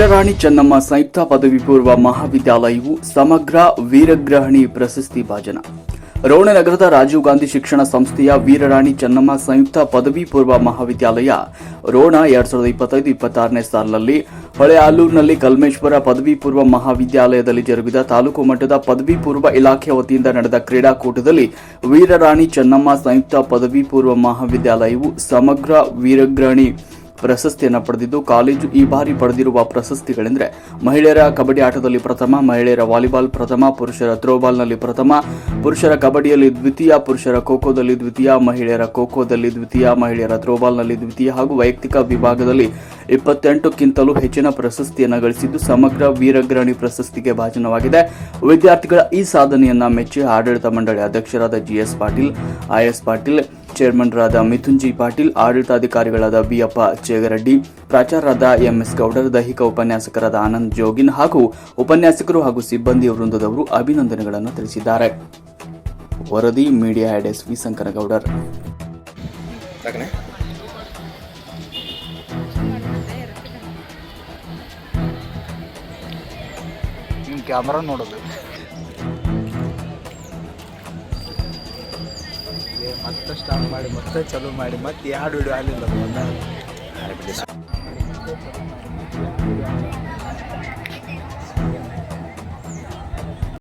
ವೀರರಾಣಿ ಚೆನ್ನಮ್ಮ ಸಂಯುಕ್ತ ಪದವಿ ಪೂರ್ವ ಮಹಾವಿದ್ಯಾಲಯವು ಸಮಗ್ರ ವೀರಗ್ರಹಣಿ ಪ್ರಶಸ್ತಿ ಭಾಜನ. ರೋಣ ನಗರದ ರಾಜೀವ್ ಗಾಂಧಿ ಶಿಕ್ಷಣ ಸಂಸ್ಥೆಯ ವೀರರಾಣಿ ಚೆನ್ನಮ್ಮ ಸಂಯುಕ್ತ ಪದವಿ ಪೂರ್ವ ಮಹಾವಿದ್ಯಾಲಯ ರೋಣ ಎರಡ್ ಸಾವಿರದ ಇಪ್ಪತ್ತೈದು ಇಪ್ಪತ್ತಾರನೇ ಸಾಲಿನಲ್ಲಿ ಹೊಳೆ ಆಲೂರಿನಲ್ಲಿ ಕಲ್ಮೇಶ್ವರ ಪದವಿ ಪೂರ್ವ ಮಹಾವಿದ್ಯಾಲಯದಲ್ಲಿ ಜರುಗಿದ ತಾಲೂಕು ಮಟ್ಟದ ಪದವಿ ಪೂರ್ವ ಇಲಾಖೆ ವತಿಯಿಂದ ನಡೆದ ಕ್ರೀಡಾಕೂಟದಲ್ಲಿ ವೀರರಾಣಿ ಚೆನ್ನಮ್ಮ ಸಂಯುಕ್ತ ಪದವಿ ಪೂರ್ವ ಮಹಾವಿದ್ಯಾಲಯವು ಸಮಗ್ರ ವೀರಗ್ರಹಣಿ ಪ್ರಶಸ್ತಿಯನ್ನು ಪಡೆದಿದ್ದು, ಕಾಲೇಜು ಈ ಬಾರಿ ಪಡೆದಿರುವ ಪ್ರಶಸ್ತಿಗಳೆಂದರೆ ಮಹಿಳೆಯರ ಕಬಡ್ಡಿ ಆಟದಲ್ಲಿ ಪ್ರಥಮ, ಮಹಿಳೆಯರ ವಾಲಿಬಾಲ್ ಪ್ರಥಮ, ಪುರುಷರ ಥ್ರೋಬಾಲ್ನಲ್ಲಿ ಪ್ರಥಮ, ಪುರುಷರ ಕಬಡ್ಡಿಯಲ್ಲಿ ದ್ವಿತೀಯ, ಪುರುಷರ ಖೋಖೋದಲ್ಲಿ ದ್ವಿತೀಯ, ಮಹಿಳೆಯರ ಖೋಖೋದಲ್ಲಿ ದ್ವಿತೀಯ, ಮಹಿಳೆಯರ ಥ್ರೋಬಾಲ್ನಲ್ಲಿ ದ್ವಿತೀಯ ಹಾಗೂ ವೈಯಕ್ತಿಕ ವಿಭಾಗದಲ್ಲಿ ಇಪ್ಪತ್ತೆಂಟಕ್ಕಿಂತಲೂ ಹೆಚ್ಚಿನ ಪ್ರಶಸ್ತಿಯನ್ನು ಗಳಿಸಿದ್ದು ಸಮಗ್ರ ವೀರಗ್ರಾಣಿ ಪ್ರಶಸ್ತಿಗೆ ಭಾಜನವಾಗಿದೆ. ವಿದ್ಯಾರ್ಥಿಗಳ ಈ ಸಾಧನೆಯನ್ನು ಮೆಚ್ಚಿ ಆಡಳಿತ ಮಂಡಳಿ ಅಧ್ಯಕ್ಷರಾದ G S Patil I S Patil ಚೇರ್ಮನ್ರಾದ Mithun G Patil, ಆಡಳಿತಾಧಿಕಾರಿಗಳಾದ ಬಿಯಪ್ಪ ಚೇಗರೆಡ್ಡಿ, ಪ್ರಾಚಾರ್ಯರಾದ ಎಂಎಸ್ ಗೌಡರ್, ದೈಹಿಕ ಉಪನ್ಯಾಸಕರಾದ ಆನಂದ್ ಜೋಗಿನ್ ಹಾಗೂ ಉಪನ್ಯಾಸಕರು ಹಾಗೂ ಸಿಬ್ಬಂದಿ ವೃಂದದವರು ಅಭಿನಂದನೆಗಳನ್ನು ತಿಳಿಸಿದ್ದಾರೆ. ವರದಿ media head S V Shankargowdar. Camera ನೋಡೋದು. ಸ್ಟಾರ್ಟ್ ಮಾಡಿ ಮತ್ತೆ ಚಾಲೂ ಮಾಡಿ ಮತ್ತೆ ಎರಡು ವಿಡಿಯೋ ಆಗಲಿಲ್ಲ.